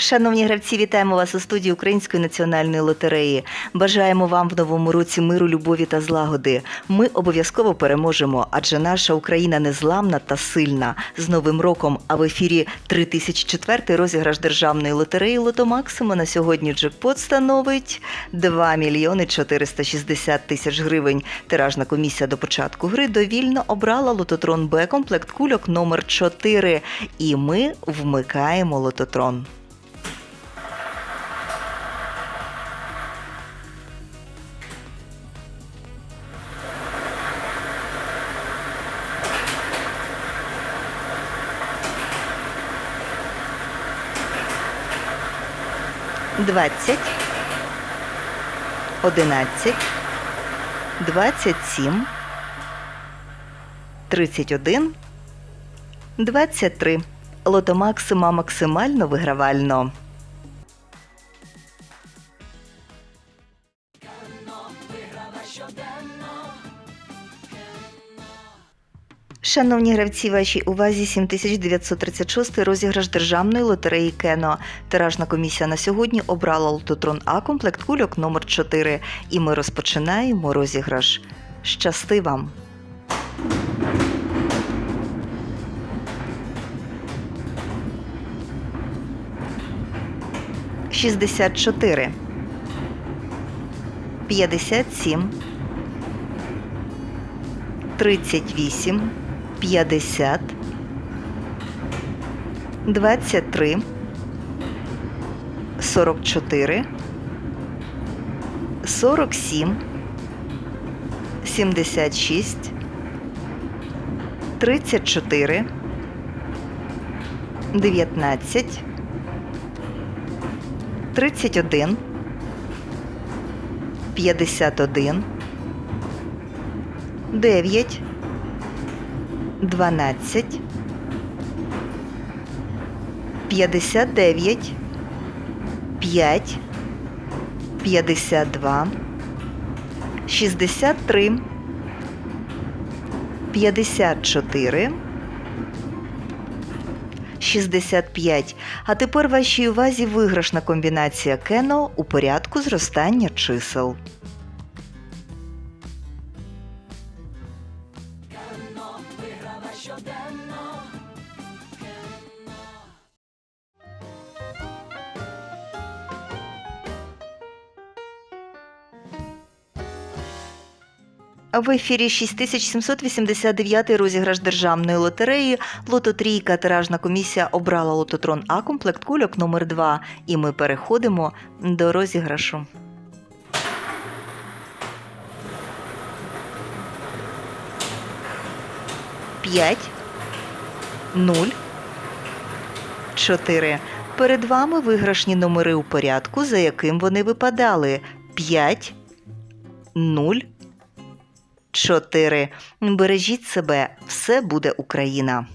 Шановні гравці, вітаємо вас у студії Української національної лотереї. Бажаємо вам в новому році миру, любові та злагоди. Ми обов'язково переможемо, адже наша Україна незламна та сильна. З Новим роком, а в ефірі 3004 розіграш державної лотереї Лото Максимо на сьогодні джекпот становить 2 мільйони 460 тисяч гривень. Тиражна комісія до початку гри довільно обрала лототрон Б комплект кульок номер 4 І ми вмикаємо лототрон. Двадцять, одинадцять, двадцять сім, тридцять один, двадцять три. Лото Максима Шановні гравці, вашій увазі 7936 розіграш державної лотереї Кено. Тиражна комісія на сьогодні обрала лототрон А комплект кульок номер 4 І ми розпочинаємо розіграш. Щасти вам! Шістдесят чотири. П'ятдесят сім. Тридцять вісім. 50, 23, 44, 47, 76, 34, 19, 31, 51, 9, 12, 59, 5, 52, 63, 54, 65. А тепер вашій увазі виграшна комбінація Кено у порядку зростання чисел. В ефірі 6789 розіграш державної лотереї. Лототрійка тиражна комісія обрала лототрон А комплект кульок номер 2 І ми переходимо до розіграшу. П'ять, нуль, чотири. Перед вами виграшні номери у порядку, за яким вони випадали. П'ять, нуль. Чотири. Бережіть себе, все буде Україна.